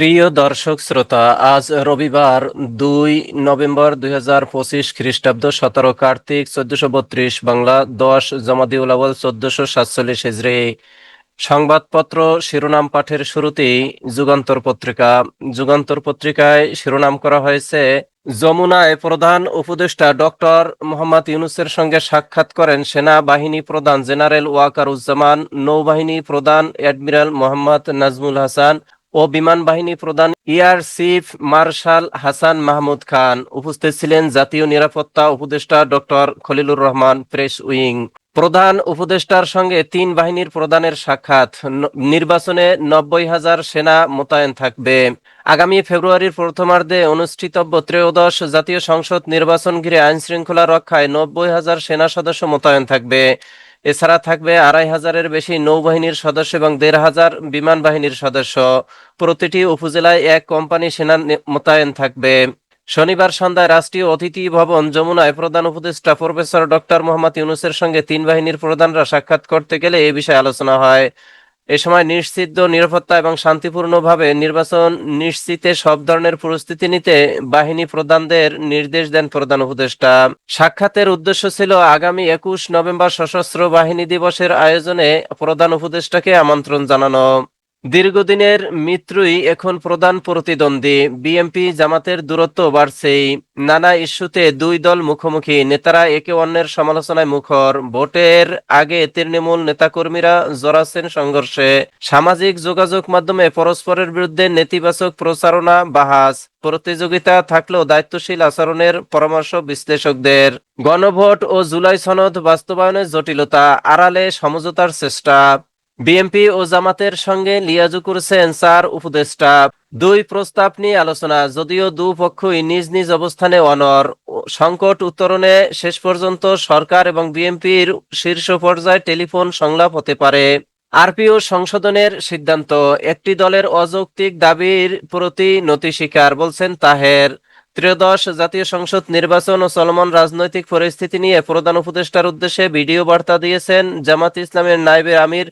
প্রিয় দর্শক শ্রোতা, আজ রবিবার দুই নভেম্বর দুই হাজার পঁচিশ খ্রিস্টাব্দ সতেরো কার্তিক চোদ্দশো বত্রিশ বাংলা দশ জমাদিউল আওয়াল চোদ্দশো সাতচল্লিশ হিজরি। সংবাদপত্র, শিরোনাম পাঠের শুরুতেই যুগান্তর পত্রিকা। যুগান্তর পত্রিকায় শিরোনাম করা হয়েছে, যমুনায় প্রধান উপদেষ্টা ডক্টর মোহাম্মদ ইউনুসের সঙ্গে সাক্ষাৎ করেন সেনাবাহিনী প্রধান জেনারেল ওয়াকারুজ্জামান, নৌবাহিনী প্রধান অ্যাডমিরাল মোহাম্মদ নাজমুল হাসান ও বিমান বাহিনী প্রধান air chief marshal Hasan Mahmud Khan. উপস্থিত ছিলেন জাতীয় নিরাপত্তা উপদেষ্টা doctor Khalilur Rahman, press wing. প্রধান উপদেষ্টার সঙ্গে তিন বাহিনীর প্রধানের সাক্ষাৎ। নির্বাচনে নব্বই হাজার সেনা মোতায়েন থাকবে। আগামী ফেব্রুয়ারির প্রথমার্ধে অনুষ্ঠিতব্য ত্রয়োদশ জাতীয় সংসদ নির্বাচন ঘিরে আইন শৃঙ্খলা রক্ষায় নব্বই হাজার সেনা সদস্য মোতায়েন থাকবে। এছাড়া থাকবে আড়াই হাজারের বেশি নৌবাহিনীর সদস্য এবং দেড় হাজার বিমান বাহিনীর সদস্য। প্রতিটি উপজেলায় এক কোম্পানি সেনা মোতায়েন থাকবে। শনিবার সন্ধ্যায় রাষ্ট্রীয় অতিথি ভবন যমুনায় প্রধান উপদেষ্টা প্রফেসর ডক্টর মোহাম্মদ ইউনুসের সঙ্গে তিন বাহিনীর প্রধানরা সাক্ষাৎ করতে গেলে এ বিষয়ে আলোচনা হয়। এ সময় নিশ্চিত, নিরাপত্তা এবং শান্তিপূর্ণভাবে নির্বাচন নিশ্চিতে সব ধরনের প্রস্তুতি নিতে বাহিনী প্রধানদের নির্দেশ দেন প্রধান উপদেষ্টা। সাক্ষাতের উদ্দেশ্য ছিল আগামী একুশ নভেম্বর সশস্ত্র বাহিনী দিবসের আয়োজনে প্রধান উপদেষ্টাকে আমন্ত্রণ জানানো। দীর্ঘদিনের মিত্রই এখন প্রধান প্রতিদ্বন্দ্বী। বিএনপি জামাতের দূরত্ব বাড়ছেই। নানা ইস্যুতে দুই দল মুখোমুখি। নেতারা একে অন্যের সমালোচনায় মুখর। ভোটের আগে তৃণমূল নেতাকর্মীরা জড়াচ্ছেন সংঘর্ষে। সামাজিক যোগাযোগ মাধ্যমে পরস্পরের বিরুদ্ধে নেতিবাচক প্রচারণা বাহাস। প্রতিযোগিতা থাকলেও দায়িত্বশীল আচরণের পরামর্শ বিশ্লেষকদের। গণভোট ও জুলাই সনদ বাস্তবায়নের জটিলতা, আড়ালে সমঝোতার চেষ্টা। বিএনপি ও জামাতের সঙ্গে লিয়াজু করেছেন চার উপদেষ্টা। দুই প্রস্তাব নিয়ে আলোচনা, যদিও দুপক্ষই নিজ নিজ অবস্থানে অনর। সংকট উত্তরণে শেষ পর্যন্ত সরকার এবং বিএনপির শীর্ষ পর্যায়ে টেলিফোন সংলাপ হতে পারে। আরপিও সংশোধনের সিদ্ধান্ত, একটি দলের অযৌক্তিক দাবির প্রতি নতি স্বীকার, বলছেন তাহের। ত্রয়োদশ জাতীয় সংসদ নির্বাচন ও চলমান রাজনৈতিক পরিস্থিতি নিয়ে প্রধান উপদেষ্টার উদ্দেশ্যে ভিডিও বার্তা দিয়েছেন জামাত ইসলামের নাইবে আমির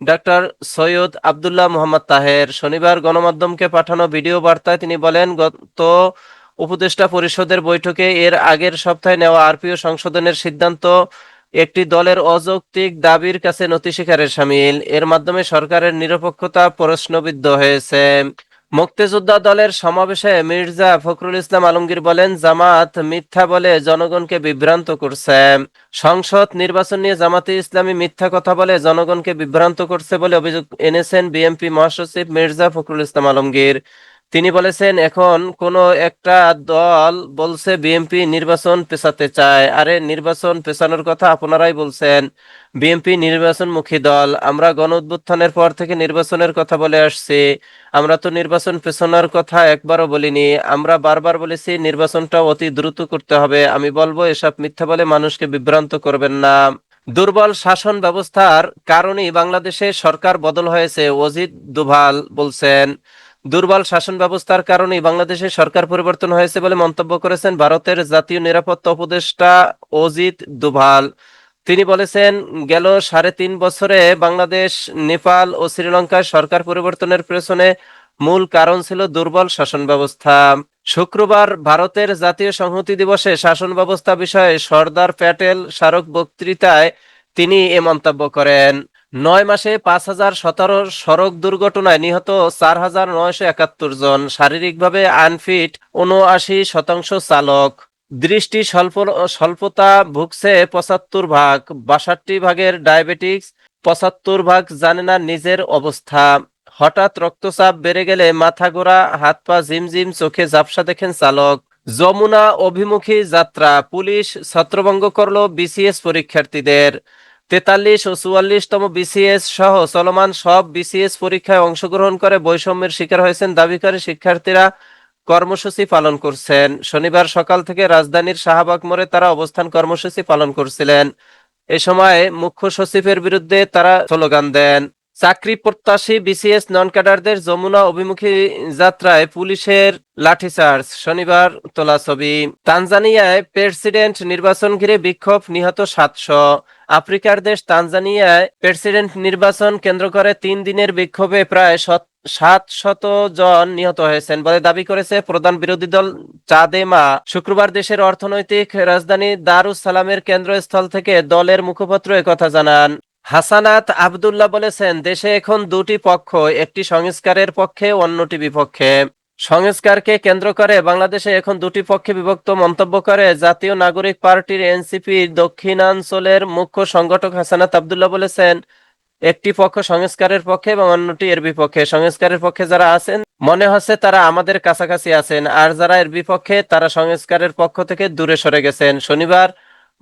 ডাক্তার সৈয়দ আবদুল্লাহ মোহাম্মদ তাহের শনিবার গণমাধ্যমকে পাঠানো ভিডিও বার্তায় তিনি বলেন, গত উপদেষ্টা পরিষদের বৈঠকে এর আগের সপ্তাহে নেওয়া আরপিও সংশোধনের সিদ্ধান্ত একটি দলের অযৌক্তিক দাবির কাছে নথি স্বীকারের সামিল। এর মাধ্যমে সরকারের নিরপেক্ষতা প্রশ্নবিদ্ধ হয়েছে। মুক্তিযোদ্ধা দলের সমাবেশে মির্জা ফখরুল ইসলাম আলমগীর বলেন, জামাত মিথ্যা বলে জনগণকে বিভ্রান্ত করছে। সংসদ নির্বাচন নিয়ে জামাতে ইসলামী মিথ্যা কথা বলে জনগণকে বিভ্রান্ত করছে বলে অভিযোগ এনেছেন বিএনপি মহাসচিব মির্জা ফখরুল ইসলাম আলমগীর। তিনি বলেছেন, এখন কোন একটা দল বলছে বিএনপি নির্বাচন পেছাতে চায়। আরে, নির্বাচন পেছানোর কথা আপনারাই বলছেন। বিএনপি নির্বাচনমুখী দল। আমরা গণ উত্থানের পর থেকে নির্বাচনের কথা বলে আসছি। আমরা তো নির্বাচন পেছানোর কথা একবারও বলিনি। আমরা বারবার বলেছি, নির্বাচনটা অতি দ্রুত করতে হবে। আমি বলব, এসব মিথ্যা বলে মানুষকে বিভ্রান্ত করবেন না। দুর্বল শাসন ব্যবস্থার কারণেই বাংলাদেশে সরকার বদল হয়েছে অজিত দুভাল বলছেন। দুর্বল শাসন ব্যবস্থার কারণেই বাংলাদেশে সরকার পরিবর্তন হয়েছে বলে মন্তব্য করেছেন ভারতের জাতীয় নিরাপত্তা উপদেষ্টা অজিত দুভাল। তিনি বলেছেন, গেল সাড়ে তিন বছরে বাংলাদেশ, নেপাল ও শ্রীলঙ্কায় সরকার পরিবর্তনের পেছনে মূল কারণ ছিল দুর্বল শাসন ব্যবস্থা। শুক্রবার ভারতের জাতীয় সংহতি দিবসে শাসন ব্যবস্থা বিষয়ে সর্দার প্যাটেল স্মারক বক্তৃতায় তিনি এ মন্তব্য করেন। নয় মাসে পাঁচ হাজার সতেরো সড়ক দুর্ঘটনায় নিহত চার হাজার নয়শো একাত্তর জন শারীরিকভাবে আনফিট উনআশি শতাংশ চালক। দৃষ্টি স্বল্প, স্বল্পতা ভুগছে পঁচাত্তর ভাগ, বাষট্টি ভাগের ডায়াবেটিক্স পঁচাত্তর ভাগ জানে না নিজের অবস্থা। হঠাৎ রক্তচাপ বেড়ে গেলে মাথা গোড়া হাত পা ঝিমঝিম, চোখে ঝাপসা দেখেন চালক। যমুনা অভিমুখী যাত্রা, পুলিশ ছত্রভঙ্গ করল বিসিএস পরীক্ষার্থীদের। তেতাল্লিশ ও চুয়াল্লিশতম বিসিএস সহ চলমান সব বিসিএস পরীক্ষায় অংশগ্রহণ করে বৈষম্যের শিকার হয়েছেন দাবিকারী শিক্ষার্থীরা। কর্মসূচি পালন করছেন। শনিবার সকাল থেকে রাজধানীর শাহবাগ মোড়ে তারা অবস্থান কর্মসূচি পালন করছিলেন। এ সময় মুখ্য সচিবের বিরুদ্ধে তারা স্লোগান দেন। চাকরি প্রত্যাশী বিসিএস নন ক্যাডারদের যমুনা অভিমুখী যাত্রায় পুলিশের লাঠিচার্জ। শনিবার তোলা ছবি। তানজানিয়ায় প্রেসিডেন্ট নির্বাচন ঘিরে বিক্ষোভ, নিহত সাতশো। আফ্রিকার দেশ তানজানিয়ায় প্রেসিডেন্ট নির্বাচন কেন্দ্র করে তিন দিনের বিক্ষোভে প্রায় সাত শত জন নিহত হয়েছেন বলে দাবি করেছে প্রধান বিরোধী দল চাদেমা। শুক্রবার দেশের অর্থনৈতিক রাজধানী দারুস সালামের কেন্দ্রস্থল থেকে দলের মুখপাত্র একথা জানান। হাসানাত আবদুল্লাহ বলেছেন, দেশে এখন দুটি পক্ষ, একটি সংস্কারের পক্ষে, অন্যটি বিপক্ষে। সংস্কারকে কেন্দ্র করে বাংলাদেশে এখন দুটি পক্ষে বিভক্ত মন্তব্য করে জাতীয় নাগরিক পার্টির এনসিপি দক্ষিণাঞ্চলের মুখ্য সংগঠক হাসানাত আবদুল্লাহ বলেছেন, একটি পক্ষ সংস্কারের পক্ষে এবং অন্যটি এর বিপক্ষে। সংস্কারের পক্ষে যারা আছেন, মনে হচ্ছে তারা আমাদের কাছাকাছি আছেন, আর যারা এর বিপক্ষে, তারা সংস্কারের পক্ষ থেকে দূরে সরে গেছেন। শনিবার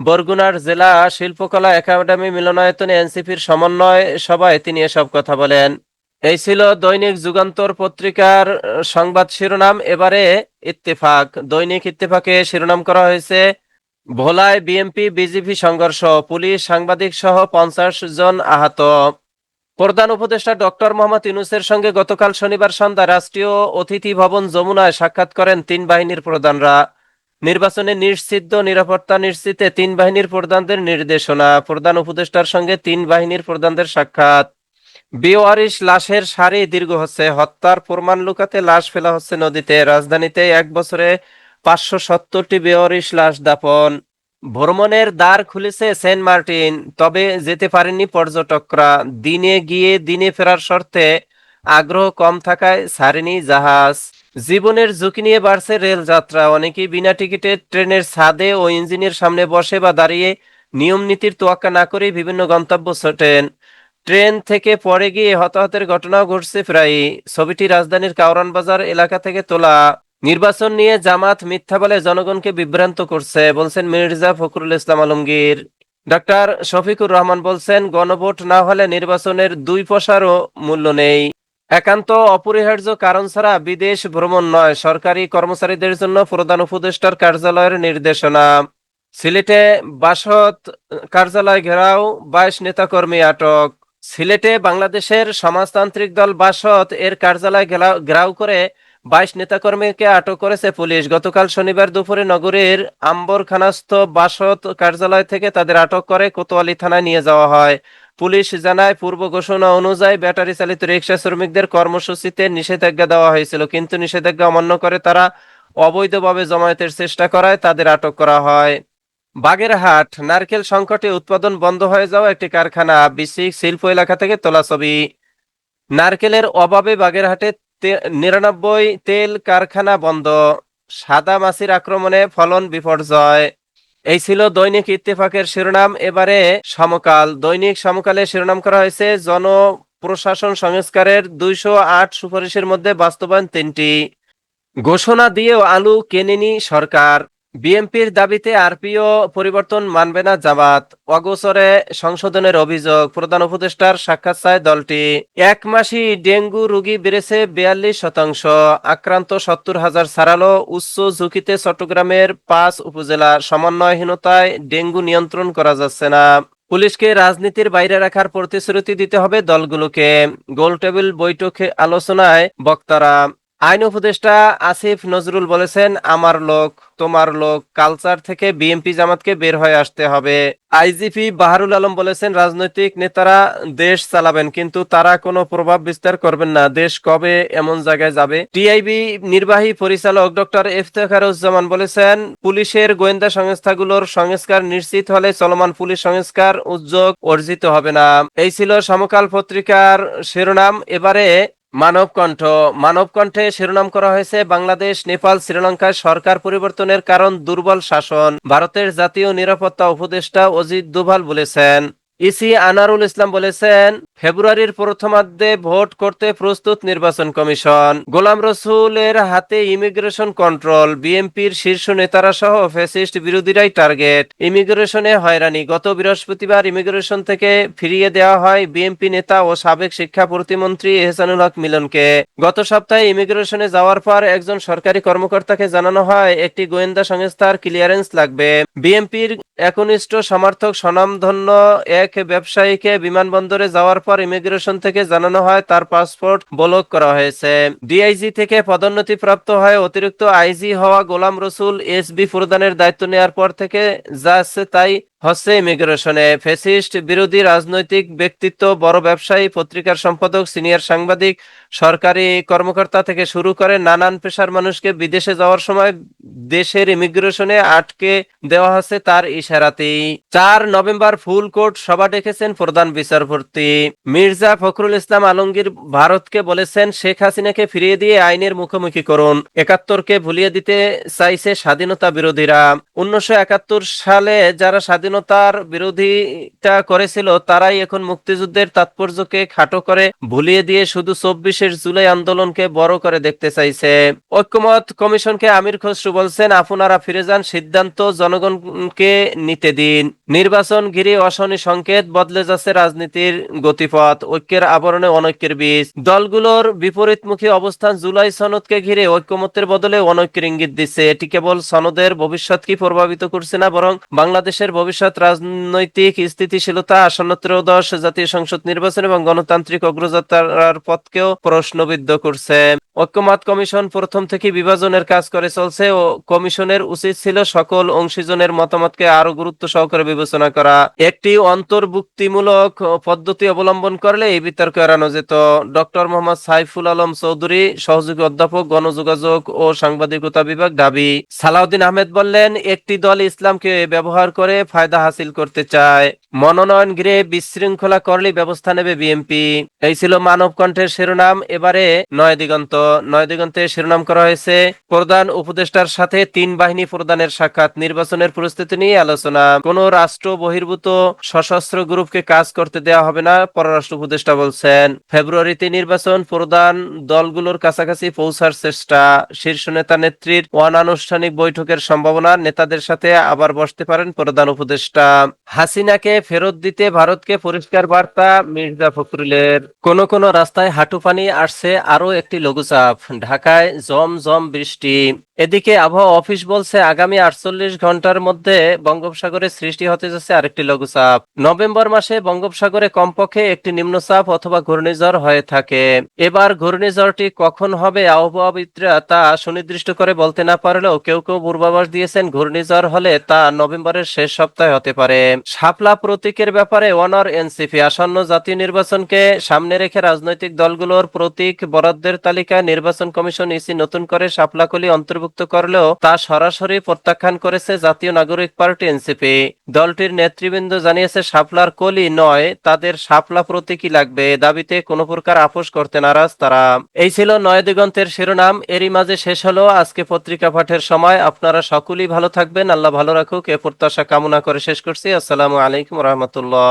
বরগুনার জেলা শিল্পকলা একাডেমি মিলনায়তনে এনসিপির সমন্বয় সভায় তিনি এসব কথা বলেন। এই ছিল দৈনিক যুগান্তর পত্রিকার সংবাদ শিরোনাম। এবারে ইত্তেফাক। দৈনিক ইত্তেফাকে শিরোনাম করা হয়েছে, ভোলায় বিএমপি বিজেপি সংঘর্ষ, পুলিশ, সাংবাদিক সহ পঞ্চাশ জন আহত। প্রধান উপদেষ্টা ডক্টর মোহাম্মদ ইউনুসের সঙ্গে গতকাল শনিবার সন্ধ্যায় রাষ্ট্রীয় অতিথি ভবন যমুনায় সাক্ষাৎ করেন তিন বাহিনীর প্রধানরা। নির্বাচনে নিশ্চিত নিরাপত্তা নিশ্চিতে তিন বাহিনীর প্রধানদের নির্দেশনা। প্রধান উপদেষ্টার সঙ্গে তিন বাহিনীর প্রধানদের সাক্ষাৎ। বেওয়ারিশ লাশের সারি দীর্ঘ হচ্ছে। হত্যার প্রমাণ লুকাতে লাশ ফেলা হচ্ছে নদীতে। রাজধানীতে এক বছরে পাঁচশো সত্তরটি বেওয়ারিশ লাশ দাপন ভ্রমণের দ্বার খুলেছে সেন্ট মার্টিন, তবে যেতে পারেননি পর্যটকরা। দিনে গিয়ে দিনে ফেরার শর্তে আগ্রহ কম থাকায় ছাড়েনি জাহাজ। জীবনের ঝুঁকি নিয়ে বাড়ছে রেল যাত্রা অনেকেই বিনা টিকিটে ট্রেনের ছাদে ও ইঞ্জিনের সামনে বসে বা দাঁড়িয়ে নিয়ম নীতির তোয়াক্কা না করে বিভিন্ন গন্তব্য ছোটেন। ট্রেন থেকে পরে গিয়ে হতাহতের ঘটনাও ঘটছে প্রায় ছবিটি রাজধানীর কাউরান বাজার এলাকা থেকে তোলা। নির্বাচন নিয়ে জামাত মিথ্যা বলে জনগণকে বিভ্রান্ত করছে, বলছেন মির্জা ফখরুল ইসলাম আলমগীর। ডাক্তার শফিকুর রহমান বলছেন, গণভোট না হলে নির্বাচনের দুই পয়সারও মূল্য নেই। একান্ত অপরিহার্য কারণ ছাড়া বিদেশ ভ্রমণ নয়। সরকারি কর্মচারীদের জন্য প্রধান উপদেষ্টার কার্যালয়ের নির্দেশনা। সিলেটে বাসত কার্যালয় ঘেরাও, বাইশ নেতাকর্মী আটক। সিলেটে বাংলাদেশের সমাজতান্ত্রিক দল বাসত এর কার্যালয় ঘেরাও করে বাইশ নেতাকর্মীকে আটক করেছে পুলিশ। গতকাল শনিবার দুপুরে নগরীর আম্বরখানাস্থ বাসত কার্যালয় থেকে তাদের আটক করে কোতোয়ালি থানায় নিয়ে যাওয়া হয়। পুলিশ জানায়, পূর্ব ঘোষণা অনুযায়ী ব্যাটারি চালিত রিক্সা শ্রমিকদের কর্মসূচিতে নিষেধাজ্ঞা দেওয়া হয়েছিল, কিন্তু নিষেধাজ্ঞা অমান্য করে তারা অবৈধভাবে জমায়েতের চেষ্টা করায় তাদের আটক করা হয়। বাগেরহাট, নারকেল সংকটে উৎপাদন বন্ধ হয়ে যাওয়া একটি কারখানা বিসিক শিল্প এলাকা থেকে তোলা ছবি। নারকেলের অভাবে বাগেরহাটে নিরানব্বই তেল কারখানা বন্ধ। সাদা মাছির আক্রমণে ফলন বিপর্যয়। এই ছিল দৈনিক ইত্তেফাকের শিরোনাম। এবারে সমকাল। দৈনিক সমকালে শিরোনাম করা হয়েছে জন প্রশাসন সংস্কারের দুইশো আট সুপারিশের মধ্যে বাস্তবায়ন তিনটি। ঘোষণা দিয়েও আলু কেনেনি সরকার। বিএনপির দাবিতে আরপিও পরিবর্তন মানবে না জামাত। অগোচরে সংশোধনের অভিযোগ, প্রধান উপদেষ্টার সাক্ষাৎ চায় দলটি। এক মাসি ডেঙ্গু রোগী বেড়েছে বিয়াল্লিশ শতাংশ। আক্রান্ত সত্তর হাজার ছাড়ালো উচ্চ ঝুঁকিতে চট্টগ্রামের পাঁচ উপজেলা সমন্বয়হীনতায় ডেঙ্গু নিয়ন্ত্রণ করা যাচ্ছে না। পুলিশকে রাজনীতির বাইরে রাখার প্রতিশ্রুতি দিতে হবে দলগুলোকে। গোল টেবিল বৈঠকে আলোচনায় বক্তারা আইন উপদেষ্টা আসিফ নজরুল বলেছেন, আমার লোক, তোমার লোক, কালচার থেকে বিএনপি জামাতকে বের হয়ে আসতে হবে। আইজিপি বাহারুল আলম বলেছেন, রাজনৈতিক নেতারা দেশ চালাবেন, কিন্তু তারা কোনো প্রভাব বিস্তার করবেন না। দেশ কবে এমন জায়গায় যাবে? টিআইবি নির্বাহী পরিচালক ডক্টর ইফতেখারুজ্জামান বলেছেন, পুলিশের গোয়েন্দা সংস্থাগুলোর সংস্কার নিশ্চিত হলে চলমান পুলিশ সংস্কার উদ্যোগ অর্জিত হবে না। এই ছিল সমকাল পত্রিকার শিরোনাম। এবারে মানবকণ্ঠ। মানবকণ্ঠে শিরোনাম করা হয়েছে বাংলাদেশ, নেপাল, শ্রীলঙ্কায় সরকার পরিবর্তনের কারণ, দুর্বল শাসন। ভারতের জাতীয় নিরাপত্তা উপদেষ্টা অজিত দুভাল বলেছেন। ইসি আনারুল ইসলাম বলেছেন ফেব্রুয়ারির প্রথমার্ধে ভোট করতে প্রস্তুত নির্বাচন কমিশন। গোলাম রসুলের হাতে ইমিগ্রেশন কন্ট্রোল, বিএনপির শীর্ষ নেতারা সহ ফ্যাসিস্ট বিরোধীরাই টার্গেট। ইমিগ্রেশনে হয়রানি, গত বৃহস্পতিবার ইমিগ্রেশন থেকে ফিরিয়ে দেওয়া হয় বিএনপি নেতা ও সাবেক শিক্ষা প্রতিমন্ত্রী এহসানুল হক মিলনকে। গত সপ্তাহে ইমিগ্রেশনে যাওয়ার পর একজন সরকারি কর্মকর্তাকে জানানো হয়, একটি গোয়েন্দা সংস্থার ক্লিয়ারেন্স লাগবে। বিএনপির একনিষ্ঠ সমর্থক স্বনামধন্য এক ব্যবসায়ীকে বিমানবন্দরে যাওয়ার পর ইমিগ্রেশন থেকে জানানো হয়, তার পাসপোর্ট ব্লক করা হয়েছে। ডিআইজি থেকে পদোন্নতি প্রাপ্ত হয় অতিরিক্ত আইজি হওয়া গোলাম রসুল এসবি প্রদানের দায়িত্ব নেওয়ার পর থেকে যা আছে তাই হচ্ছে ইমিগ্রেশনে। ফেসিস্ট বিরোধী রাজনৈতিক ব্যক্তিত্ব, বড় ব্যবসায়ী, পত্রিকার সম্পাদক, সিনিয়র সাংবাদিক, সরকারি কর্মকর্তা থেকে শুরু করে নানান পেশার মানুষকে বিদেশে যাওয়ার সময় দেশের ইমিগ্রেশনে আটকে দেওয়া হচ্ছে তার ইশারাতেই। চার নভেম্বর ফুল কোর্ট সভা ডেকেছেন প্রধান বিচারপতি। মির্জা ফখরুল ইসলাম আলমগীর ভারতকে বলেছেন, শেখ হাসিনাকে ফিরিয়ে দিয়ে আইনের মুখোমুখি করুন। একাত্তরকে ভুলিয়ে দিতে চাইছে স্বাধীনতা বিরোধীরা। উনিশশো একাত্তর সালে যারা স্বাধীনতার বিরোধিতা করেছিল, তারাই এখন মুক্তিযুদ্ধের তাৎপর্যকে খাটো করে ভুলিয়ে দিয়ে শুধু চব্বিশের জুলাই আন্দোলনকে বড় করে দেখতে চাইছে। ঐক্যমত কমিশনকে আমির খসরু বলছেন, আপনারা ফিরে যান, সিদ্ধান্ত জনগণকে নিতে দিন। নির্বাচন ঘিরে অশনি সংকেত বদলে যাচ্ছে রাজনীতির গতিপথ। ঐক্যের আবরণে অনৈক্যের বীজ। দলগুলোর বিপরীতমুখী অবস্থান জুলাই সনদকে ঘিরে ঐক্যমতের বদলে অনৈক্যের ইঙ্গিত দিচ্ছে। এটি কেবল সনদের ভবিষ্যৎ কি প্রভাবিত করছে না, বরং বাংলাদেশের ভবিষ্যৎ রাজনৈতিক স্থিতিশীলতা আসন্ন ত্রয়োদশ জাতীয় সংসদ নির্বাচন এবং গণতান্ত্রিক অগ্রযাত্রার পথকেও প্রশ্নবিদ্ধ করছে। ঐক্যমত কমিশন প্রথম থেকে বিভাজনের কাজ করে চলছে ও কমিশনের উচিত ছিল সকল অংশীজনের মতামতকে আরও গুরুত্ব সহকারে বিবেচনা করা। একটি অন্তর্ভুক্তিমূলক পদ্ধতি অবলম্বন করলে এই বিতর্ক এড়ানো যেত। ডক্টর মোহাম্মদ সাইফুল আলম চৌধুরী, সহযোগী অধ্যাপক, গণযোগাযোগ ও সাংবাদিকতা বিভাগ ঢাবি সালাউদ্দিন আহমেদ বললেন, একটি দল ইসলামকে ব্যবহার করে ফায়দা হাসিল করতে চায়। মনোনয়ন গৃহে বিশৃঙ্খলা করলে ব্যবস্থা নেবে বিএনপি। এই ছিল মানব কণ্ঠের শিরোনাম। এবারে নয় দিগন্ত। নয় দিগন্তে শিরোনাম করা হয়েছে, প্রধান উপদেষ্টার সাথে তিন বাহিনী প্রধানের সাক্ষাৎ, নির্বাচনের প্রস্তুতি নিয়ে আলোচনা। কোন রাষ্ট্র বহির্ভূত সশস্ত্র গ্রুপকে কাজ করতে দেওয়া হবে না, পররাষ্ট্র উপদেষ্টা বলছেন। ফেব্রুয়ারিতে নির্বাচন প্রধান দলগুলোর কাছাকাছি পৌঁছার চেষ্টা। শীর্ষ নেতা নেত্রীর অনানুষ্ঠানিক বৈঠকের সম্ভাবনা, নেতাদের সাথে আবার বসতে পারেন প্রধান উপদেষ্টা। হাসিনাকে ফেরত দিতে ভারতকে পরিষ্কার বার্তা, মির্জা ফখরুলের। কোন কোন রাস্তায় হাঁটু পানি আসছে আরও একটি লঘুচাপ। ঢাকায় জম জম বৃষ্টি। এদিকে আবহাওয়া অফিস বলছে, আগামী আটচল্লিশ ঘণ্টার মধ্যে বঙ্গোপসাগরে সৃষ্টি হতে যাচ্ছে আরেকটি লঘুচাপ। নভেম্বর মাসে বঙ্গোপসাগরে কমপক্ষে একটি নিম্নচাপ অথবা ঘূর্ণিঝড় হয়ে থাকে। এবার ঘূর্ণিঝড়টি কখন হবে, আবহাওয়াবিদরা তা সুনির্দিষ্ট করে বলতে না পারলেও কেউ কেউ পূর্বাভাস দিয়েছেন ঘূর্ণিঝড় হলে তা নভেম্বরের শেষ সপ্তাহে হতে পারে। শাপলা প্রতীকের ব্যাপারে অনর এনসিপি, আসন্ন জাতীয় নির্বাচনকে সামনে রেখে রাজনৈতিক দলগুলোর প্রতীক বরাদ্দের তালিকায় নির্বাচন কমিশন ইসি নতুন করে শাপলাকলি অন্তর্ভুক্ত করলেও তা সরাসরি প্রত্যাখ্যান করেছে জাতীয় নাগরিক পার্টি এনসিপি। দলটির নেতৃবৃন্দ জানিয়েছে, শাপলার কলি নয়, তাদের শাপলা প্রতীকই লাগবে। দাবিতে কোনো প্রকার আপোষ করতে নারাজ তারা। এই ছিল নয় দিগন্তের শিরোনাম। এরই মাঝে শেষ হলো আজকে পত্রিকা পাঠের সময়। আপনারা সকলেই ভালো থাকবেন। আল্লাহ ভালো রাখুক। এ প্রত্যাশা কামনা করে শেষ করছি। আসসালামু আলাইকুম রহমতুল্লাহ।